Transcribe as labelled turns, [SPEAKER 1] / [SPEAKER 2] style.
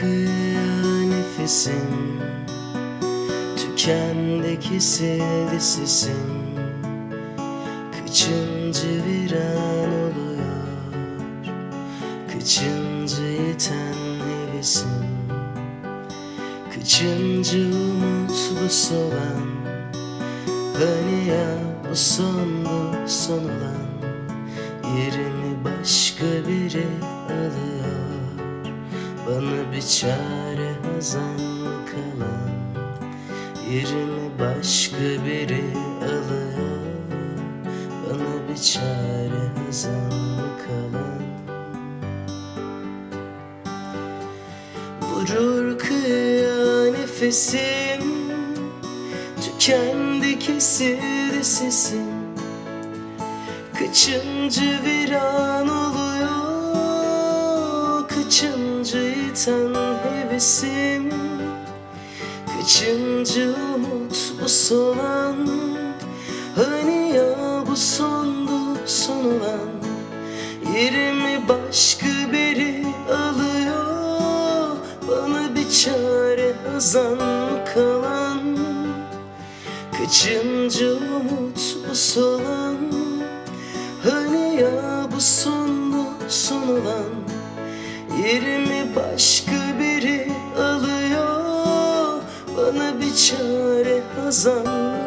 [SPEAKER 1] kıyıya nefesim Tükendi kesildi sesim Kaçıncı viran oluyor Kaçıncı yiten hevesim Kaçıncı umut bu solan Hani ya bu son bu son olan Yerimi başka biri bir çare hazan kalan Yerimi başka biri alıyor Bana bir çare hazan kalan. Vurur kıyıya nefesim Tükendi kesildi sesim. Kaçıncı viran oluyor Kaçıncı yiten hevesim Kaçıncı umut bu solan Hani ya bu sondu son olan? Yerimi başka biri alıyor Bana bir çare hazan kalan? Kaçıncı umut bu solan Hani ya bu sondu son olan? Yerimi bir çare hazan